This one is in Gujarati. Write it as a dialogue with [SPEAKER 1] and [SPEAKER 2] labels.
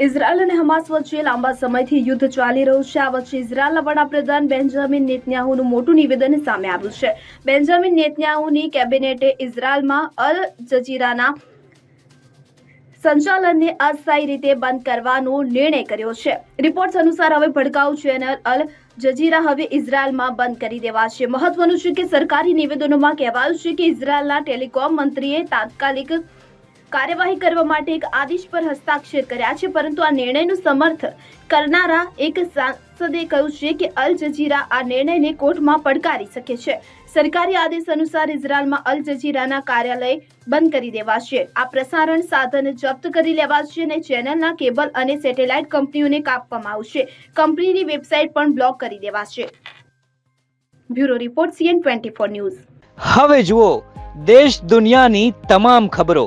[SPEAKER 1] ઇઝરાયલ અને હમાસ વચ્ચે લાંબા સમયથી યુદ્ધ ચાલી રહ્યું છે. આ વચ્ચે ઇઝરાયલના વડાપ્રધાન બેન્જામિન નેતન્યાહુનું મોટું નિવેદન સામે આવ્યું છે. બેન્જામિન નેતન્યાહુની કેબિનેટે ઇઝરાયલમાં અલ જજીરાના સંચાલનને અસ્થાયી રીતે બંધ કરવાનો નિર્ણય કર્યો છે. રિપોર્ટ્સ અનુસાર હવે ભડકાઉ ચેનલ અલ જજીરા હવે ઇઝરાયલમાં બંધ કરી દેવાશે મહત્વનું છે કે સરકારી નિવેદનોમાં કહેવાયું છે કે ઇઝરાયલના ટેલિકોમ મંત્રીએ તાત્કાલિક કાર્યવાહી કરવા માટે એક આદેશ પર હસ્તાક્ષર કર્યા છે, પરંતુ આ નિર્ણયનું સમર્થન કરનારા એક સાંસદે કહ્યું છે કે અલ જજીરા આ નિર્ણયને કોર્ટમાં પડકારી શકે છે. સરકારી આદેશ અનુસાર ઇઝરાયલમાં અલ જજીરાના કાર્યાલય બંધ કરી દેવાશે. આ પ્રસારણ સાધન જપ્ત કરી લેવાશે અને ચેનલના કેબલ અને સેટેલાઇટ કંપનીઓને કાપવામાં આવશે. કંપનીની વેબસાઇટ પણ બ્લોક કરી દેવાશે. Bureau report CN twenty news.
[SPEAKER 2] હવે જુઓ, દેશ દુનિયાની તમામ ખબરો.